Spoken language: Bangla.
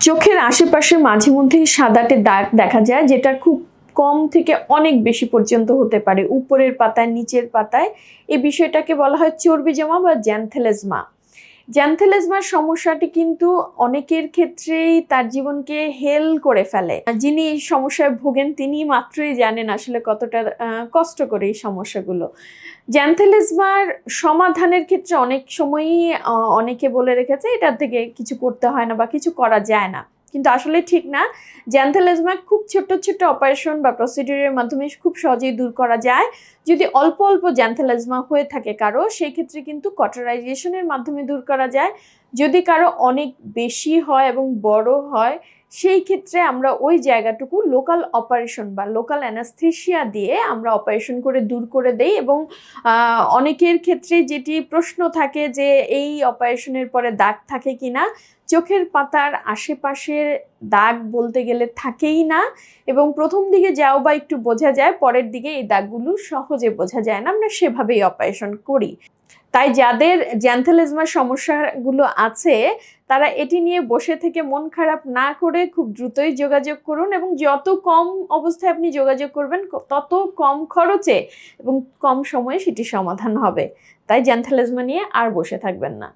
চোখের আশেপাশে মাঝে মধ্যেই সাদাটে দাগ দেখা যায়, যেটা খুব কম থেকে অনেক বেশি পর্যন্ত হতে পারে। উপরের পাতায়, নিচের পাতায়। এই বিষয়টাকে বলা হয় চর্বি জমা বা জ্যানথেলেজমা। জ্যানথেলেজমার সমস্যাটি কিন্তু অনেকের ক্ষেত্রেই তার জীবনকে হেল করে ফেলে। যিনি এই সমস্যায় ভোগেন তিনি মাত্রই জানেন আসলে কতটা কষ্ট করে এই সমস্যাগুলো। জ্যান্থেলেজমার সমাধানের ক্ষেত্রে অনেক সময়ই অনেকে বলে রেখেছে, এটার থেকে কিছু করতে হয় না বা কিছু করা যায় না। কিন্তু আসলে ঠিক না। জ্যান্থেলেজমা খুব ছোট ছোট অপারেশন বা প্রসিডিউরের মাধ্যমে খুব সহজেই দূর করা যায়। যদি অল্প অল্প জ্যান্থেলেজমা হয়ে থাকে কারও, সেই ক্ষেত্রে কিন্তু কটারাইজেশনের মাধ্যমে দূর করা যায়। যদি কারও অনেক বেশি হয় এবং বড় হয় সেই ক্ষেত্রে আমরা ওই জায়গাটুকু লোকাল অপারেশন বা লোকাল অ্যানাস্থেশিয়া দিয়ে আমরা অপারেশন করে দূর করে দেই এবং অনেকের ক্ষেত্রে যেটি প্রশ্ন থাকে যে এই অপারেশনের পরে দাগ থাকে কিনা, চোখের পাতার আশেপাশের দাগ বলতে গেলে থাকেই না এবং প্রথম দিকে যাও বা একটু বোঝা যায়, পরের দিকে এই দাগগুলো সহজে বোঝা যায় না, আমরা সেভাবেই অপারেশন করি। তাই যাদের জ্যান্থেলিজমার সমস্যাগুলো আছে, তারা এটি নিয়ে বসে থেকে মন খারাপ না করে খুব দ্রুতই যোগাযোগ করুন এবং যত কম অবস্থায় আপনি যোগাযোগ করবেন তত কম খরচে এবং কম সময়ে সেটি সমাধান হবে। তাই জ্যান্থেলিজমা নিয়ে আর বসে থাকবেন না।